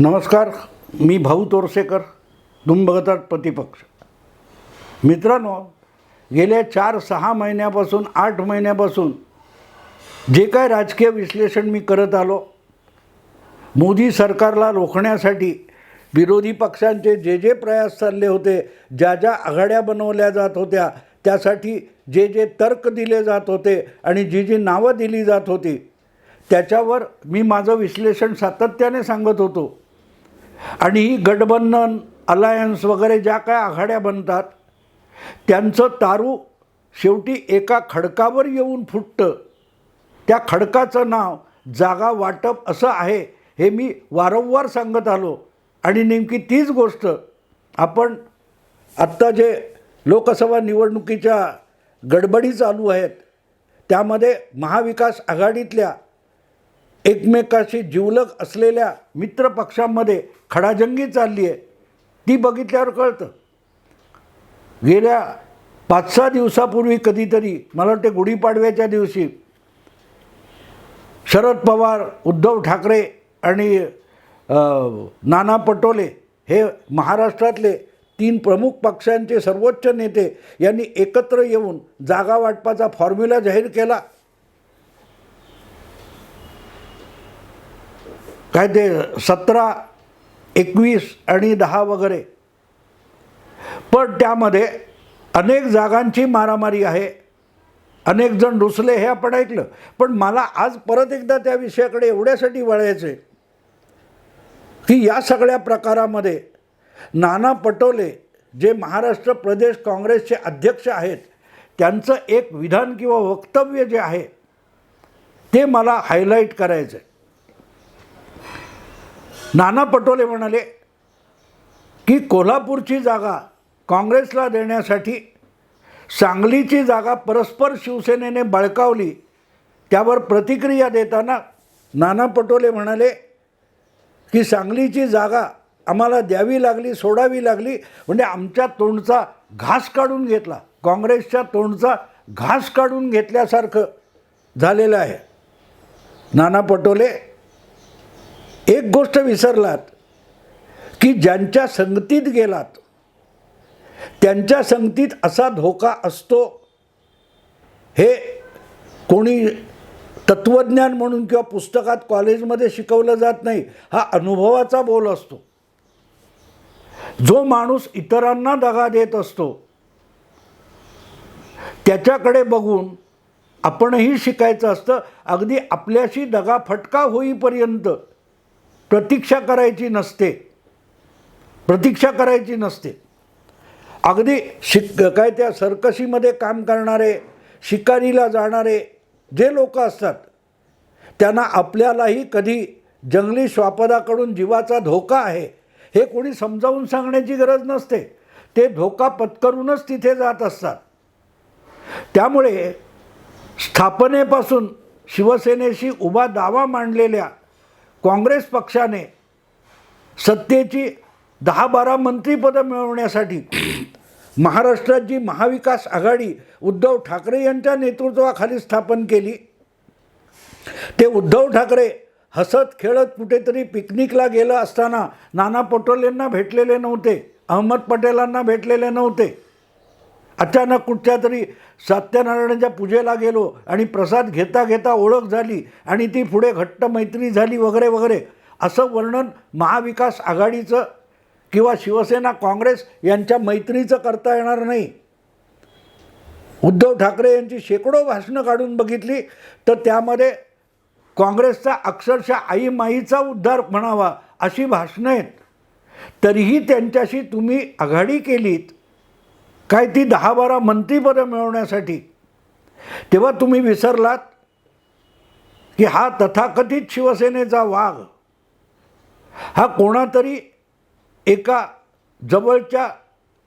नमस्कार मी भाऊ तोरसेकर तुम्ही बघतात प्रतिपक्ष. मित्रांनो गेल्या चार सहा महिन्यापासून आठ महिन्यापासून जे काय राजकीय विश्लेषण मी करत आलो मोदी सरकारला रोखण्यासाठी विरोधी पक्षांचे जे जे प्रयास चालले होते ज्या ज्या आघाड्या बनवल्या जात होत्या त्यासाठी जे जे तर्क दिले जात होते आणि जी जी नावं दिली जात होती त्याच्यावर मी माझं विश्लेषण सातत्याने सांगत होतो. आणि गठबंधन अलायन्स वगैरे ज्या काय आघाड्या बनतात त्यांचं तारू शेवटी एका खडकावर येऊन फुटतं. त्या खडकाचं नाव जागा वाटप असं आहे हे मी वारंवार सांगत आलो. आणि नेमकी तीच गोष्ट आपण आत्ता जे लोकसभा निवडणुकीच्या गडबडी चालू आहेत त्यामध्ये महाविकास आघाडीतल्या एकमेकाशी जिवलग असलेल्या मित्र पक्षांमध्ये खडाजंगी चालली आहे. ती बघितल्यावर कळतं. गेल्या पाच सहा दिवसापूर्वी कधीतरी मला वाटते गुढीपाडव्याच्या दिवशी शरद पवार उद्धव ठाकरे आणि नाना पटोले हे महाराष्ट्रातले तीन प्रमुख पक्षांचे सर्वोच्च नेते यांनी एकत्र येऊन जागा वाटपाचा फॉर्म्युला जाहीर केला. काय ते सतरा एकवीस आणि दहा वगैरे. पण त्यामध्ये अनेक जागांची मारामारी आहे. अनेक जण रुसले हे आपण ऐकलं. पण मला आज परत एकदा त्या विषयाकडे एवढ्यासाठी वळायचं आहे की या सगळ्या प्रकारामध्ये नाना पटोले जे महाराष्ट्र प्रदेश काँग्रेसचे अध्यक्ष आहेत त्यांचं एक विधान किंवा वक्तव्य जे आहे ते मला हायलाईट करायचं आहे नाना पटोले म्हणाले की कोल्हापूरची जागा काँग्रेसला देण्यासाठी सांगलीची जागा परस्पर शिवसेनेने बळकावली त्यावर प्रतिक्रिया देताना नाना पटोले म्हणाले की सांगलीची जागा आम्हाला द्यावी लागली सोडावी लागली म्हणजे आमच्या तोंडचा घास काढून घेतला काँग्रेसच्या तोंडचा घास काढून घेतल्यासारखं झालेलं आहे. नाना पटोले एक गोष्ट विसरलात की ज्यांच्या संगतीत गेलात त्यांच्या संगतीत असा धोका असतो हे कोणी तत्त्वज्ञान म्हणून किंवा पुस्तकात कॉलेजमध्ये शिकवलं जात नाही हा अनुभवाचा बोल असतो. जो माणूस इतरांना दगा देत असतो त्याच्याकडे बघून आपणही शिकायचं असतं. अगदी आपल्याशी दगा फटका होईपर्यंत प्रतीक्षा करायची नसते. प्रतीक्षा करायची नसते. अगदी शिक काय त्या सर्कशीमध्ये काम करणारे शिकारीला जाणारे जे लोक असतात त्यांना आपल्यालाही कधी जंगली स्वापदाकडून जीवाचा धोका आहे हे कोणी समजावून सांगण्याची गरज नसते. ते धोका पत्करूनच तिथे जात असतात. त्यामुळे स्थापनेपासून शिवसेनेशी उभा दावा मांडलेल्या काँग्रेस पक्षाने सत्तेची दहा बारा मंत्रिपदं मिळवण्यासाठी महाराष्ट्रात जी महाविकास आघाडी उद्धव ठाकरे यांच्या नेतृत्वाखाली स्थापन केली ते उद्धव ठाकरे हसत खेळत कुठेतरी पिकनिकला गेलं असताना नाना पटोलेंना भेटलेले नव्हते अहमद पटेलांना भेटलेले नव्हते. अचानक कुठच्या तरी सत्यनारायणाच्या पूजेला गेलो आणि प्रसाद घेता घेता ओळख झाली आणि ती पुढे घट्ट मैत्री झाली वगैरे वगैरे. असं वर्णन महाविकास आघाडीचं किंवा शिवसेना काँग्रेस यांच्या मैत्रीचं करता येणार नाही. उद्धव ठाकरे यांची शेकडो भाषणं काढून बघितली तर त्यामध्ये काँग्रेसचा अक्षरशः आई माईचा उद्धार म्हणावा अशी भाषणं आहेत. तरीही त्यांच्याशी तुम्ही आघाडी केलीत काय ती दहा बारा मंत्रीपदं मिळवण्यासाठी? तेव्हा तुम्ही विसरलात की हा तथाकथित शिवसेनेचा वाघ हा कोणातरी एका जवळच्या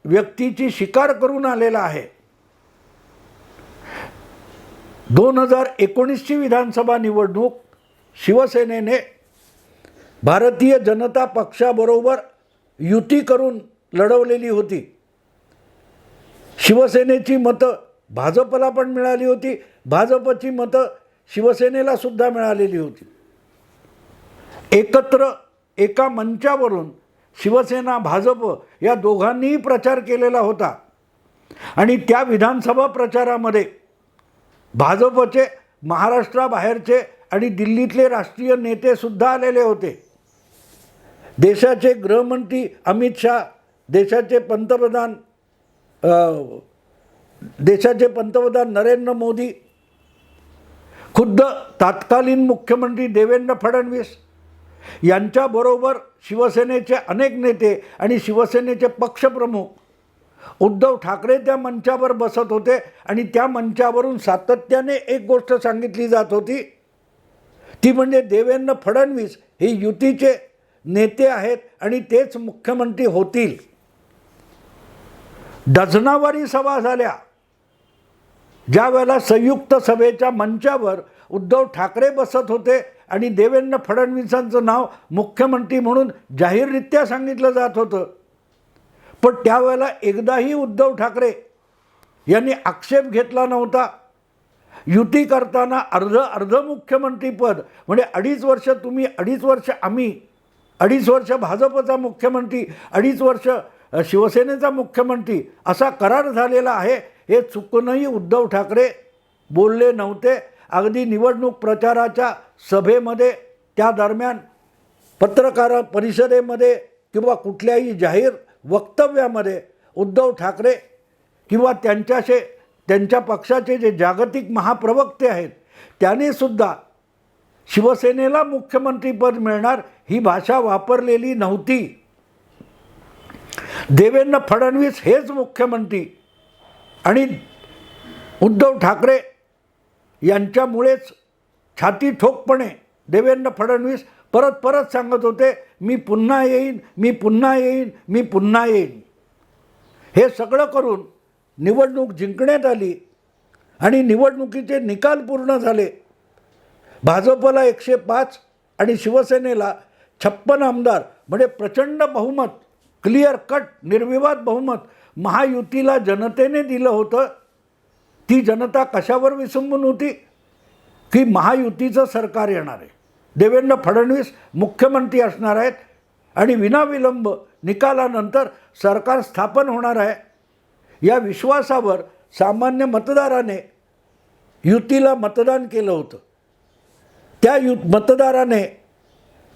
व्यक्तीची शिकार करून आलेला आहे. दोन हजार एकोणीसची विधानसभा निवडणूक शिवसेनेने भारतीय जनता पक्षाबरोबर युती करून लढवलेली होती. शिवसेनेची मतं भाजपला पण मिळाली होती. भाजपची मतं शिवसेनेला सुद्धा मिळालेली होती. एकत्र एका मंचावरून शिवसेना भाजप या दोघांनीही प्रचार केलेला होता. आणि त्या विधानसभा प्रचारामध्ये भाजपचे महाराष्ट्राबाहेरचे आणि दिल्लीतले राष्ट्रीय नेतेसुद्धा आलेले होते. देशाचे गृहमंत्री अमित शाह देशाचे पंतप्रधान देशाचे पंतप्रधान नरेंद्र मोदी खुद्द तात्कालीन मुख्यमंत्री देवेंद्र फडणवीस यांच्याबरोबर शिवसेनेचे अनेक नेते आणि शिवसेनेचे पक्षप्रमुख उद्धव ठाकरे त्या मंचावर बसत होते आणि त्या मंचावरून सातत्याने एक गोष्ट सांगितली जात होती. ती म्हणजे देवेंद्र फडणवीस हे युतीचे नेते आहेत आणि तेच मुख्यमंत्री होतील. डझनावारी सभा झाल्या. ज्या वेळेला संयुक्त सभेच्या मंचावर उद्धव ठाकरे बसत होते आणि देवेंद्र फडणवीसांचं नाव मुख्यमंत्री म्हणून जाहीररित्या सांगितलं जात होतं. पण त्यावेळेला एकदाही उद्धव ठाकरे यांनी आक्षेप घेतला नव्हता. युती करताना अर्ध अर्ध मुख्यमंत्रीपद म्हणजे अडीच वर्ष तुम्ही अडीच वर्ष आम्ही अडीच वर्ष भाजपचा मुख्यमंत्री अडीच वर्ष शिवसेनेचा मुख्यमंत्री असा करार झालेला आहे हे चुकूनही उद्धव ठाकरे बोलले नव्हते. अगदी निवडणूक प्रचाराच्या सभेमध्ये त्या दरम्यान पत्रकार परिषदेमध्ये किंवा कुठल्याही जाहीर वक्तव्यामध्ये उद्धव ठाकरे किंवा त्यांच्याशे त्यांच्या पक्षाचे जे जागतिक महाप्रवक्ते आहेत त्याने सुद्धा शिवसेनेला मुख्यमंत्रीपद मिळणार ही भाषा वापरलेली नव्हती. देवेंद्र फडणवीस हेच मुख्यमंत्री. आणि उद्धव ठाकरे यांच्यामुळेच छाती ठोकपणे देवेंद्र फडणवीस परत परत सांगत होते मी पुन्हा येईन मी पुन्हा येईन मी पुन्हा येईन. हे सगळं करून निवडणूक जिंकण्यात आली आणि निवडणुकीचे निकाल पूर्ण झाले. भाजपला एकशे पाच आणि शिवसेनेला छप्पन आमदार म्हणजे प्रचंड बहुमत क्लिअर कट निर्विवाद बहुमत. महायुतीला जनतेने दिलं होतं. ती जनता कशावर विसंबून होती? की महायुतीचं सरकार येणार आहे. देवेंद्र फडणवीस मुख्यमंत्री असणार आहेत आणि विनाविलंब निकालानंतर सरकार स्थापन होणार आहे. या विश्वासावर सामान्य मतदाराने युतीला मतदान केलं होतं. त्या यु मतदाराने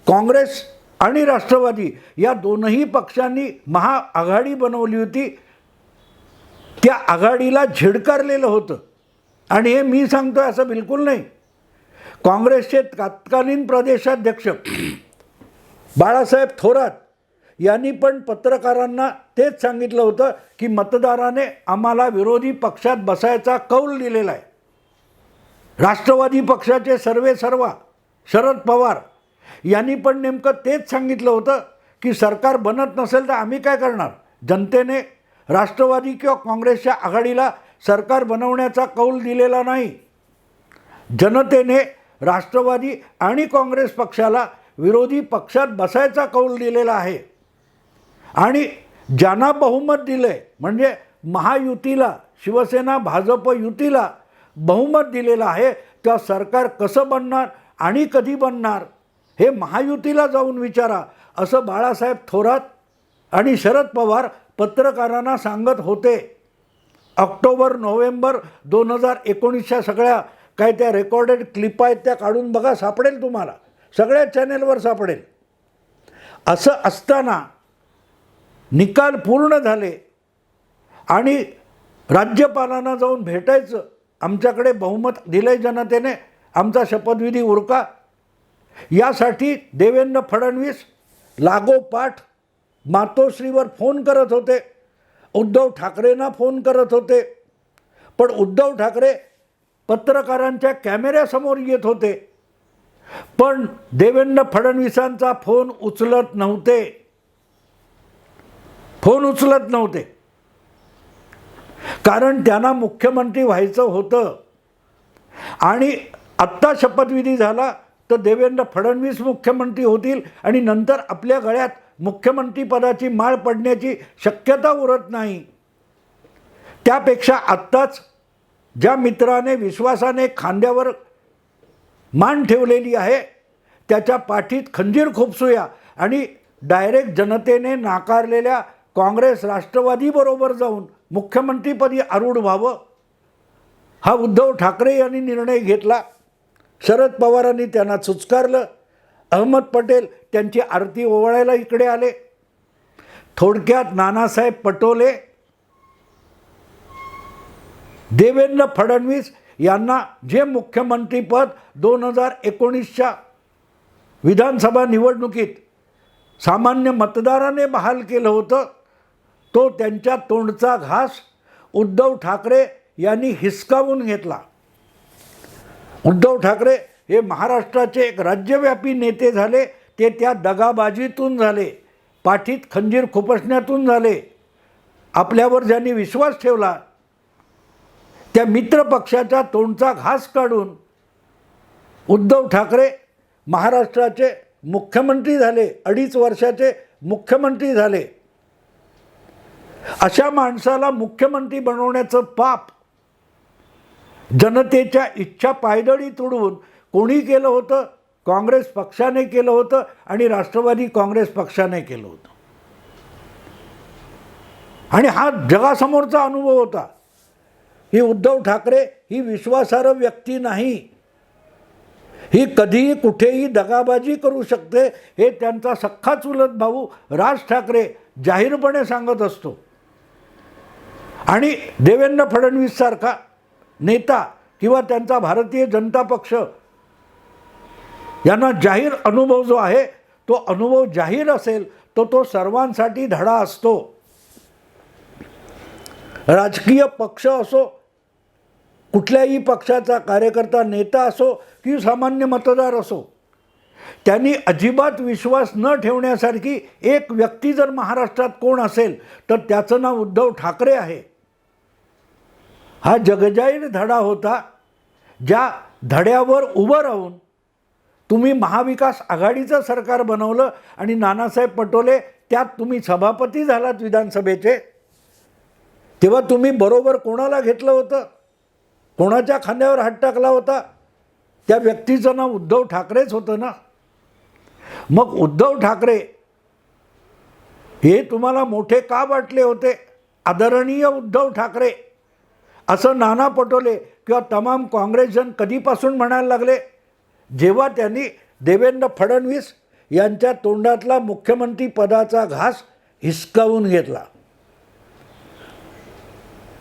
काँग्रेस आणि राष्ट्रवादी या दोनही पक्षांनी महाआघाडी बनवली होती. त्या आघाडीला झिडकारलेलं होतं. आणि हे मी सांगतोय असं बिलकुल नाही. काँग्रेसचे तत्कालीन प्रदेशाध्यक्ष बाळासाहेब थोरात यांनी पण पत्रकारांना तेच सांगितलं होतं की मतदाराने आम्हाला विरोधी पक्षात बसायचा कौल दिलेला आहे. राष्ट्रवादी पक्षाचे सर्वे सर्वा शरद पवार यांनी पण नेमकं तेच सांगितलं होतं की सरकार बनत नसेल तर आम्ही काय करणार? जनतेने राष्ट्रवादी किंवा काँग्रेसच्या आघाडीला सरकार बनवण्याचा कौल दिलेला नाही. जनतेने राष्ट्रवादी आणि काँग्रेस पक्षाला विरोधी पक्षात बसायचा कौल दिलेला आहे. आणि ज्यांना बहुमत दिलं आहे म्हणजे महायुतीला शिवसेना भाजप युतीला बहुमत दिलेलं आहे त्या सरकार कसं बनणार आणि कधी बनणार? हे महायुतीला जाऊन विचारा असं बाळासाहेब थोरात आणि शरद पवार पत्रकारांना सांगत होते. ऑक्टोबर नोव्हेंबर दोन हजार एकोणीसच्या सगळ्या काय त्या रेकॉर्डेड क्लिप आहेत त्या काढून बघा सापडेल तुम्हाला. सगळ्या चॅनेलवर सापडेल. असं असताना निकाल पूर्ण झाले आणि राज्यपालांना जाऊन भेटायचं. आमच्याकडे बहुमत दिलं आहे जनतेने. आमचा शपथविधी उरका. यासाठी देवेंद्र फडणवीस लागोपाठ मातोश्रीवर फोन करत होते. उद्धव ठाकरेंना फोन करत होते. पण उद्धव ठाकरे पत्रकारांच्या कॅमेऱ्यासमोर येत होते. पण देवेंद्र फडणवीसांचा फोन उचलत नव्हते. फोन उचलत नव्हते. कारण त्यांना मुख्यमंत्री व्हायचं होतं. आणि आत्ता शपथविधी झाला. तर देवेंद्र फडणवीस मुख्यमंत्री होतील आणि नंतर आपल्या गळ्यात मुख्यमंत्रीपदाची माळ पडण्याची शक्यता उरत नाही. त्यापेक्षा आत्ताच ज्या मित्राने विश्वासाने खांद्यावर मान ठेवलेली आहे त्याच्या पाठीत खंजीर खुपसूया आणि डायरेक्ट जनतेने नाकारलेल्या काँग्रेस राष्ट्रवादीबरोबर जाऊन मुख्यमंत्रीपदी आरूढ व्हावं हा उद्धव ठाकरे यांनी निर्णय घेतला. शरद पवारांनी त्यांना चुचकारलं. अहमद पटेल त्यांची आरती ओवाळायला इकडे आले. थोडक्यात नानासाहेब पटोले देवेंद्र फडणवीस यांना जे मुख्यमंत्रीपद दोन हजार एकोणीसच्या विधानसभा निवडणुकीत सामान्य मतदाराने बहाल केलं होतं तो त्यांच्या तोंडचा घास उद्धव ठाकरे यांनी हिसकावून घेतला. उद्धव ठाकरे हे महाराष्ट्राचे एक राज्यव्यापी नेते झाले ते त्या दगाबाजीतून झाले पाठीत खंजीर खुपसण्यातून झाले. आपल्यावर ज्यांनी विश्वास ठेवला त्या मित्र पक्षाच्या तोंडचा घास काढून उद्धव ठाकरे महाराष्ट्राचे मुख्यमंत्री झाले अडीच वर्षाचे मुख्यमंत्री झाले. अशा माणसाला मुख्यमंत्री बनवण्याचं पाप जनतेच्या इच्छा पायदळी तुडवून कोणी केलं होतं? काँग्रेस पक्षाने केलं होतं आणि राष्ट्रवादी काँग्रेस पक्षाने केलं होतं. आणि हा जगासमोरचा अनुभव होता. ही उद्धव ठाकरे ही विश्वासार्ह व्यक्ती नाही. ही कधीही कुठेही दगाबाजी करू शकते हे त्यांचा सख्खा चुलत भाऊ राज ठाकरे जाहीरपणे सांगत असतो. आणि देवेंद्र फडणवीस सारखा नेता किंवा त्यांचा भारतीय जनता पक्ष यांना जाहीर अनुभव जो आहे तो अनुभव जाहीर असेल तो तो सर्वांसाठी धडा असतो. राजकीय पक्ष असो कुठल्याही पक्षाचा कार्यकर्ता नेता असो की सामान्य मतदार असो त्यांनी अजिबात विश्वास न ठेवण्यासारखी एक व्यक्ती जर महाराष्ट्रात कोण असेल तर त्याचं नाव उद्धव ठाकरे आहे. हा जगजाहीर धडा होता ज्या धड्यावर उभं राहून तुम्ही महाविकास आघाडीचं सरकार बनवलं आणि नानासाहेब पटोले त्यात तुम्ही सभापती झालात विधानसभेचे तेव्हा तुम्ही बरोबर कोणाला घेतलं होतं? कोणाच्या खांद्यावर हात टाकला होता? त्या व्यक्तीचं नाव उद्धव ठाकरेच होतं ना? मग उद्धव ठाकरे हे तुम्हाला मोठे का वाटले होते? आदरणीय उद्धव ठाकरे असं नाना पटोले किंवा तमाम काँग्रेसजन कधीपासून म्हणायला लागले? जेव्हा त्यांनी देवेंद्र फडणवीस यांच्या तोंडातला मुख्यमंत्री पदाचा घास हिसकावून घेतला.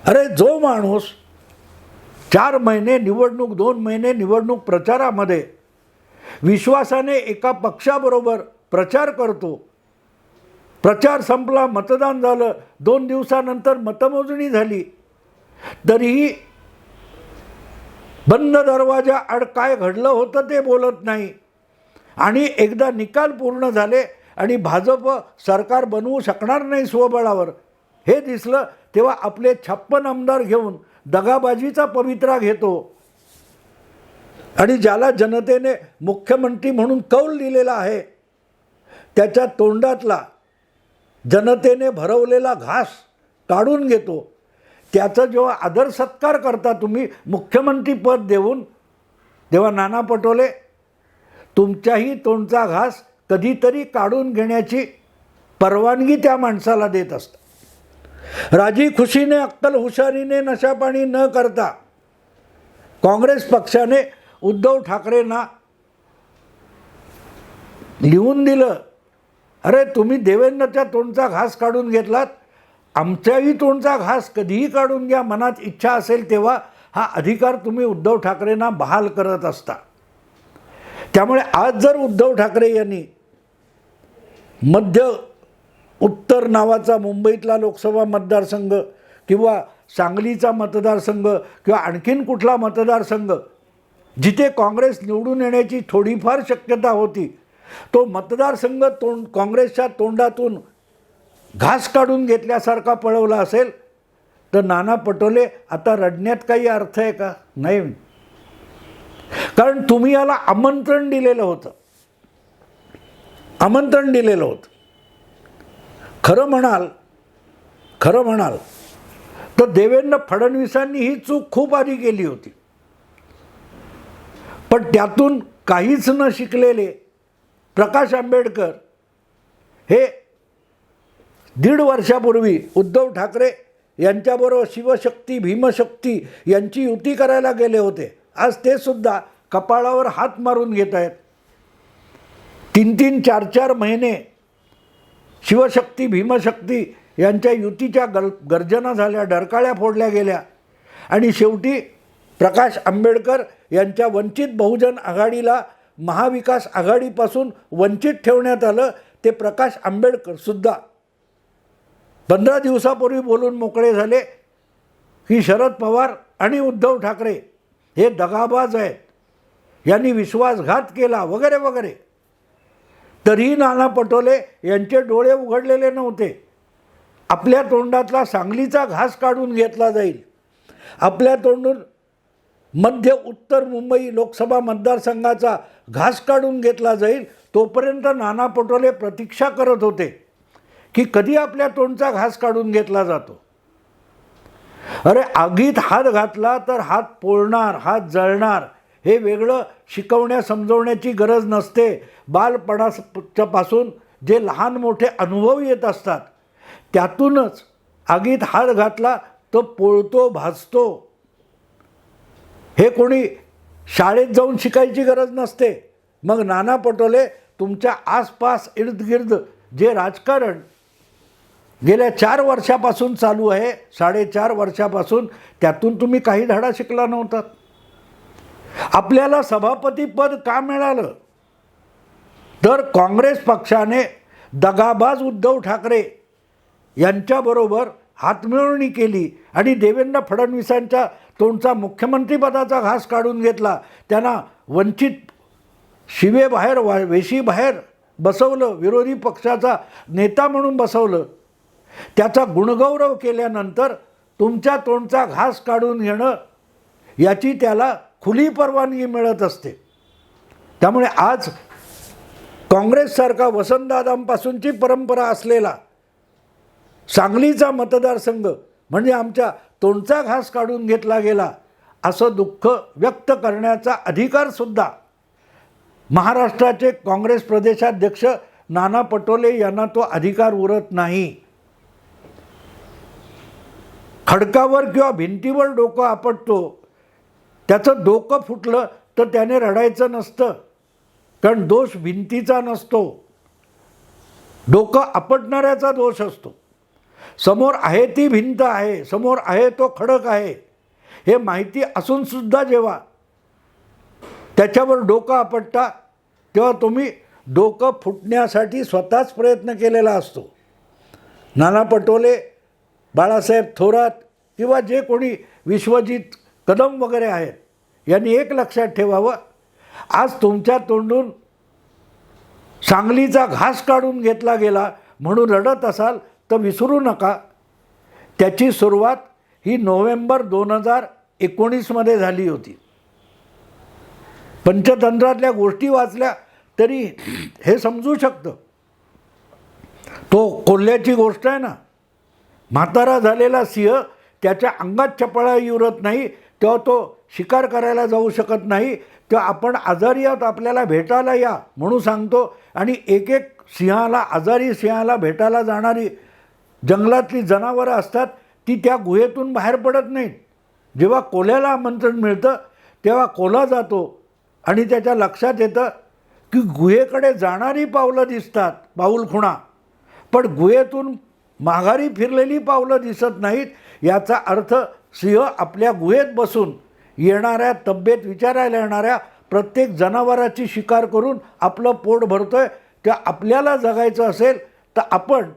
अरे जो माणूस चार महिने निवडणूक दोन महिने निवडणूक प्रचारामध्ये विश्वासाने एका पक्षाबरोबर प्रचार करतो. प्रचार संपला मतदान झालं. दोन दिवसानंतर मतमोजणी झाली. तरीही बंद दरवाजा आड काय घडलं होतं ते बोलत नाही. आणि एकदा निकाल पूर्ण झाले आणि भाजप सरकार बनवू शकणार नाही स्वबळावर. हे दिसलं तेव्हा आपले छप्पन आमदार घेऊन दगाबाजीचा पवित्रा घेतो. आणि ज्याला जनतेने मुख्यमंत्री म्हणून कौल दिलेला आहे त्याच्या तोंडातला जनतेने भरवलेला घास काढून घेतो. त्याचा जेव्हा आदर सत्कार करता तुम्ही मुख्यमंत्रीपद देऊन तेव्हा नाना पटोले तुमच्याही तोंडचा घास कधीतरी काढून घेण्याची परवानगी त्या माणसाला देत असतात. राजी खुशीने अक्कल हुशारीने नशापाणी न करता काँग्रेस पक्षाने उद्धव ठाकरेंना लिहून दिलं अरे तुम्ही देवेंद्रच्या तोंडचा घास काढून घेतलात? आमच्याही तोंडचा घास कधीही काढून घ्या मनात इच्छा असेल तेव्हा हा अधिकार तुम्ही उद्धव ठाकरेंना बहाल करत असता. त्यामुळे आज जर उद्धव ठाकरे यांनी मध्य उत्तर नावाचा मुंबईतला लोकसभा मतदारसंघ किंवा सांगलीचा मतदारसंघ किंवा आणखीन कुठला मतदारसंघ जिथे काँग्रेस निवडून येण्याची थोडीफार शक्यता होती तो मतदारसंघ तोंड काँग्रेसच्या तोंडातून घास काढून घेतल्यासारखा पळवला असेल तर नाना पटोले आता रडण्यात काही अर्थ आहे का? नाही. कारण तुम्ही याला आमंत्रण दिलेलं होतं. आमंत्रण दिलेलं होतं. खरं म्हणाल खरं म्हणाल तर देवेंद्र फडणवीसांनी ही चूक खूप आधी केली होती. पण त्यातून काहीच न शिकलेले प्रकाश आंबेडकर हे दीड वर्षापूर्वी उद्धव ठाकरे यांच्याबरोबर शिवशक्ती भीमशक्ती यांची युती करायला गेले होते. आज ते सुद्धा कपाळावर हात मारून घेत आहेत. तीन तीन चार चार महिने शिवशक्ती भीमशक्ती यांच्या युतीच्या गर गर्जना झाल्या डरकाळ्या फोडल्या गेल्या. आणि शेवटी प्रकाश आंबेडकर यांच्या वंचित बहुजन आघाडीला महाविकास आघाडीपासून वंचित ठेवण्यात आलं ते प्रकाश आंबेडकरसुद्धा पंधरा दिवसापूर्वी बोलून मोकळे झाले की शरद पवार आणि उद्धव ठाकरे हे दगाबाज आहेत. यांनी विश्वासघात केला वगैरे वगैरे. तरीही नाना पटोले यांचे डोळे उघडलेले नव्हते. आपल्या तोंडातला सांगलीचा घास काढून घेतला जाईल. आपल्या तोंडून मध्य उत्तर मुंबई लोकसभा मतदारसंघाचा घास काढून घेतला जाईल तोपर्यंत नाना पटोले प्रतीक्षा करत होते. की कधी आपल्या तोंडचा घास काढून घेतला जातो? अरे आगीत हात घातला तर हात पोळणार हात जळणार हे वेगळं शिकवण्या समजवण्याची गरज नसते. बालपणापासून जे लहान मोठे अनुभव येत असतात त्यातूनच आगीत हात घातला तो पोळतो भाजतो. हे कोणी शाळेत जाऊन शिकायची गरज नसते. मग नाना पटोले तुमच्या आसपास इर्दगिर्द जे राजकारण गेल्या चार वर्षापासून चालू आहे. साडेचार वर्षापासून त्यातून तुम्ही काही धडा शिकला नव्हतात आपल्याला सभापतीपद का मिळालं? तर काँग्रेस पक्षाने दगाबाज उद्धव ठाकरे यांच्याबरोबर हातमिळवणी केली आणि देवेंद्र फडणवीसांच्या तोंडचा मुख्यमंत्रीपदाचा घास काढून घेतला. त्यांना वंचित शिवेबाहेर वा वेशीबाहेर बसवलं विरोधी पक्षाचा नेता म्हणून बसवलं. त्याचा गुणगौरव केल्यानंतर तुमच्या तोंडचा घास काढून घेणं याची त्याला खुली परवानगी मिळत असते. त्यामुळे आज काँग्रेससारखा वसंतदादांपासूनची परंपरा असलेला सांगलीचा मतदारसंघ म्हणजे आमच्या तोंडचा घास काढून घेतला गेला असं दुःख व्यक्त करण्याचा अधिकारसुद्धा महाराष्ट्राचे काँग्रेस प्रदेशाध्यक्ष नाना पटोले यांना तो अधिकार उरत नाही. खडकावर किंवा भिंतीवर डोकं आपटतो. त्याचं डोकं फुटलं तर त्याने रडायचं नसतं. कारण दोष भिंतीचा नसतो. डोकं आपटणाऱ्याचा दोष असतो. समोर आहे ती भिंत आहे समोर आहे तो खडक आहे. हे माहिती असूनसुद्धा जेव्हा त्याच्यावर डोकं आपटता तेव्हा तुम्ही डोकं फुटण्यासाठी स्वतःच प्रयत्न केलेला असतो. नाना पटोले बाळासाहेब थोरात किंवा जे कोणी विश्वजित कदम वगैरे आहेत यांनी एक लक्षात ठेवावं. आज तुमच्या तोंडून सांगलीचा घास काढून घेतला गेला म्हणून रडत असाल तर विसरू नका. त्याची सुरुवात ही नोव्हेंबर दोन हजार एकोणीसमध्ये झाली होती. पंचतंत्रातल्या गोष्टी वाचल्या तरी हे समजू शकतं. तो कोल्ह्याची गोष्ट आहे ना म्हातारा झालेला सिंह त्याच्या अंगात चपळा उरत नाही तेव्हा तो शिकार करायला जाऊ शकत नाही तेव्हा आपण आजारी आहोत आपल्याला भेटायला या म्हणून सांगतो. आणि एक एक सिंहाला आजारी सिंहाला भेटायला जाणारी जंगलातली जनावरं असतात ती त्या गुहेतून बाहेर पडत नाहीत. जेव्हा कोल्याला आमंत्रण मिळतं तेव्हा कोला जातो आणि त्याच्या लक्षात येतं की गुहेकडे जाणारी पावलं दिसतात पाऊलखुणा पण गुहेतून माघारी फिरलेली पावलं दिसत नाहीत. याचा अर्थ सिंह आपल्या गुहेत बसून येणाऱ्या तब्येत विचारायला येणाऱ्या प्रत्येक जनावराची शिकार करून आपलं पोट भरतोय. त्या आपल्याला जगायचं असेल तर आपण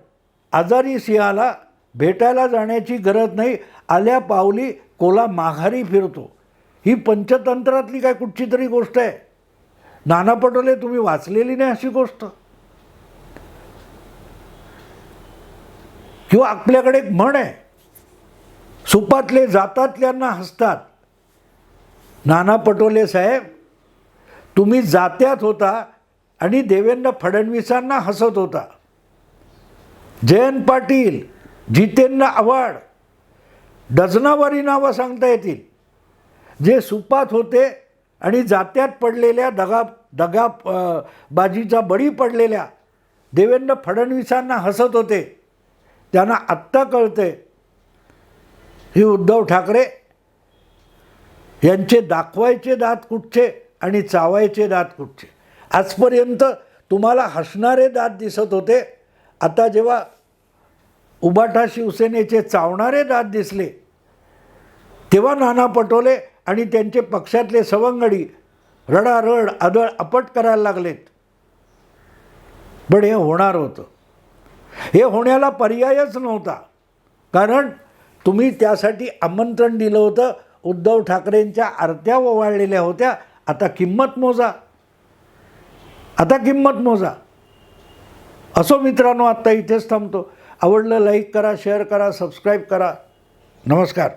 आजारी सिंहाला भेटायला जाण्याची गरज नाही. आल्या पावली कोला माघारी फिरतो. ही पंचतंत्रातली काय कुठची तरी गोष्ट आहे? नाना पटोले तुम्ही वाचलेली नाही अशी गोष्ट? किंवा आपल्याकडे एक म्हण आहे. सुपातले जातातल्यांना हसतात. नाना पटोले साहेब तुम्ही जात्यात होता आणि देवेंद्र फडणवीसांना हसत होता. जयंत पाटील जितेंद्र आव्हाड डझनावारी नावं सांगता येतील. जे सुपात होते आणि जात्यात पडलेल्या दगा दगा बाजीचा बळी पडलेल्या देवेंद्र फडणवीसांना हसत होते. त्यांना आत्ता कळते ही उद्धव ठाकरे यांचे दाखवायचे दात कुठचे आणि चावायचे दात कुठचे? आजपर्यंत तुम्हाला हसणारे दात दिसत होते. आता जेव्हा उबाठा शिवसेनेचे चावणारे दात दिसले तेव्हा नाना पटोले आणि त्यांचे पक्षातले सवंगडी रडारड आदळ अपट करायला लागलेत. पण हे होणार होतं. हे होण्याला पर्यायच नव्हता. कारण तुम्ही त्यासाठी आमंत्रण दिलं होतं उद्धव ठाकरेंच्या आरत्या ओवाळलेल्या होत्या आता किंमत मोजा. आता किंमत मोजा. असो मित्रांनो आत्ता इथेच थांबतो. आवडलं लाईक करा शेअर करा सबस्क्राईब करा. नमस्कार.